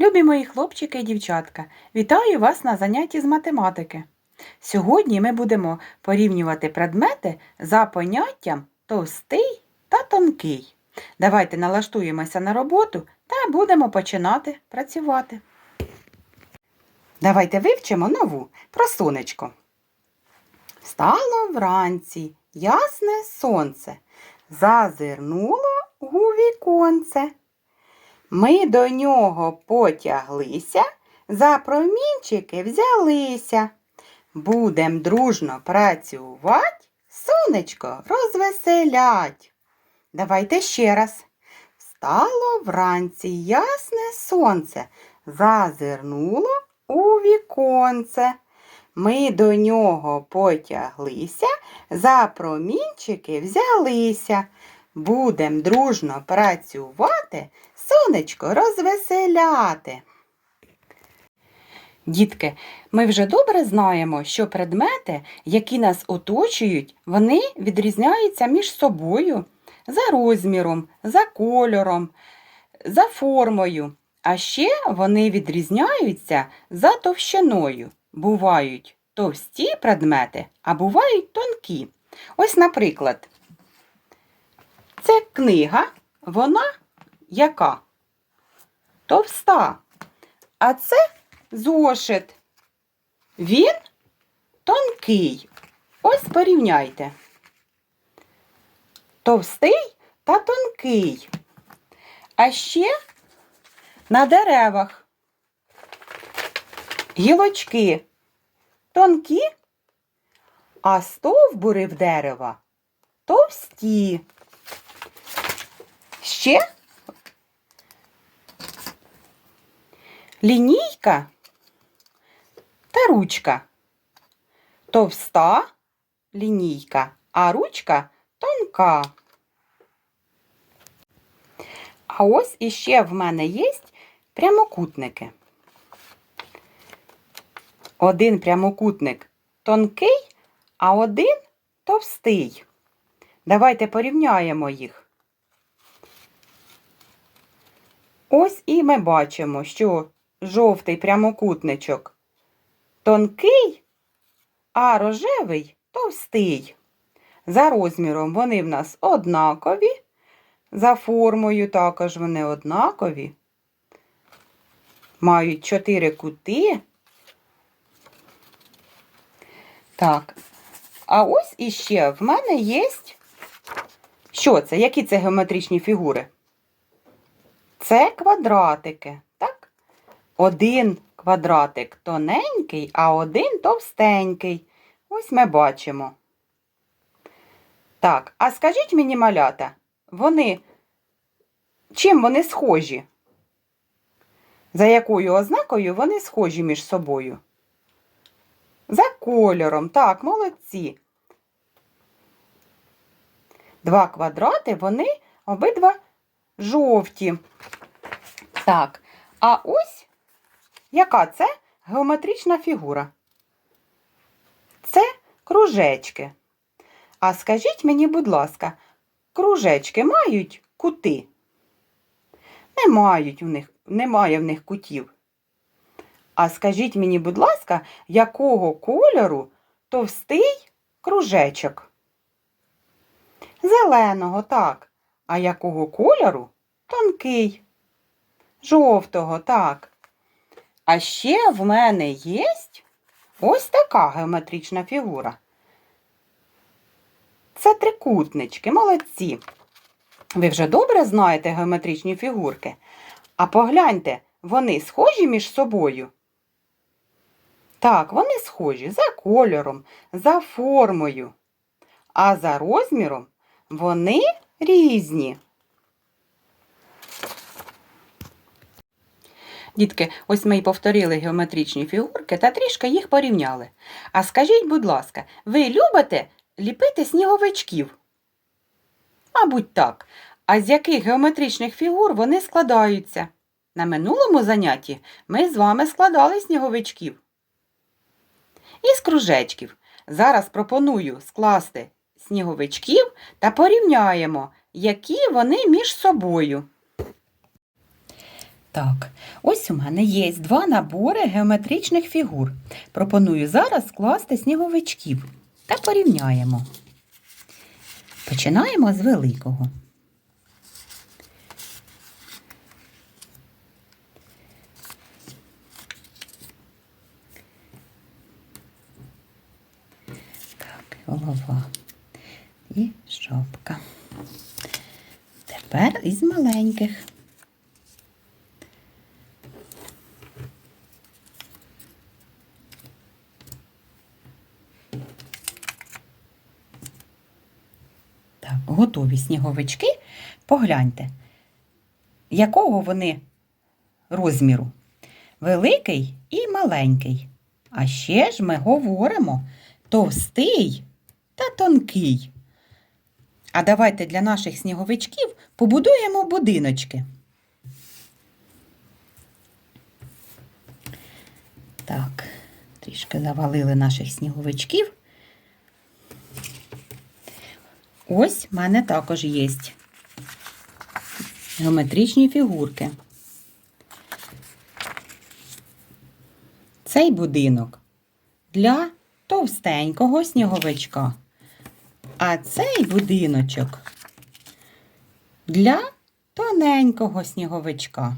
Любі мої хлопчики і дівчатка, вітаю вас на занятті з математики. Сьогодні ми будемо порівнювати предмети за поняттям товстий та тонкий. Давайте налаштуємося на роботу та будемо починати працювати. Давайте вивчимо нову про сонечко. Встало вранці ясне сонце, зазирнуло у віконце. Ми до нього потяглися, за промінчики взялися. Будем дружно працювати, сонечко розвеселять. Давайте ще раз. Встало вранці ясне сонце, зазирнуло у віконце. Ми до нього потяглися, за промінчики взялися. Будем дружно працювати, сонечко розвеселяти. Дітки, ми вже добре знаємо, що предмети, які нас оточують, вони відрізняються між собою за розміром, за кольором, за формою. А ще вони відрізняються за товщиною. Бувають товсті предмети, а бувають тонкі. Ось, наприклад, це книга, вона яка? Товста. А це зошит. Він тонкий. Ось порівняйте. Товстий та тонкий. А ще на деревах гілочки тонкі, а стовбури в дерева товсті. Ще лінійка та ручка. Товста лінійка, а ручка тонка. А ось іще в мене є прямокутники. Один прямокутник тонкий, а один товстий. Давайте порівняємо їх. Ось і ми бачимо, що жовтий прямокутничок тонкий, а рожевий товстий. За розміром вони в нас однакові, за формою також вони однакові. Мають чотири кути. Так, а ось іще в мене є. Що це? Які це геометричні фігури? Це квадратики? Один квадратик тоненький, а один товстенький. Ось ми бачимо. Так, а скажіть мені, малята, вони чим вони схожі? За якою ознакою вони схожі між собою? За кольором, так, молодці. Два квадрати, вони обидва жовті. Так, а ось яка це геометрична фігура? Це кружечки. А скажіть мені, будь ласка, кружечки мають кути? Не мають у них, немає в них кутів. А скажіть мені, будь ласка, якого кольору товстий кружечок? Зеленого, так. А якого кольору? Тонкий. Жовтого, так. А ще в мене є ось така геометрична фігура. Це трикутнички, молодці. Ви вже добре знаєте геометричні фігурки. А погляньте, вони схожі між собою? Так, вони схожі за кольором, за формою. А за розміром вони різні. Дітки, ось ми й повторили геометричні фігурки та трішки їх порівняли. А скажіть, будь ласка, ви любите ліпити сніговичків? Мабуть, так. А з яких геометричних фігур вони складаються? На минулому занятті ми з вами складали сніговичків. Із кружечків. Зараз пропоную скласти сніговичків та порівняємо, які вони між собою. Так, ось у мене є два набори геометричних фігур. Пропоную зараз скласти сніговичків та порівняємо. Починаємо з великого. Так, голова і шапка. Тепер із маленьких. Готові сніговички. Погляньте, якого вони розміру? Великий і маленький. А ще ж ми говоримо товстий та тонкий. А давайте для наших сніговичків побудуємо будиночки. Так, трішки завалили наших сніговичків. Ось в мене також є геометричні фігурки. Цей будинок для товстенького сніговичка, а цей будиночок для тоненького сніговичка.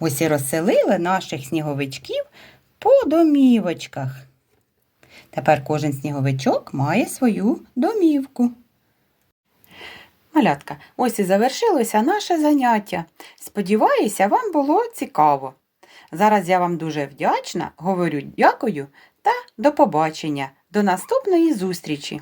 Ось і розселили наших сніговичків по домівочках. Тепер кожен сніговичок має свою домівку. Малятка, ось і завершилося наше заняття. Сподіваюся, вам було цікаво. Зараз я вам дуже вдячна, говорю дякую та до побачення. До наступної зустрічі!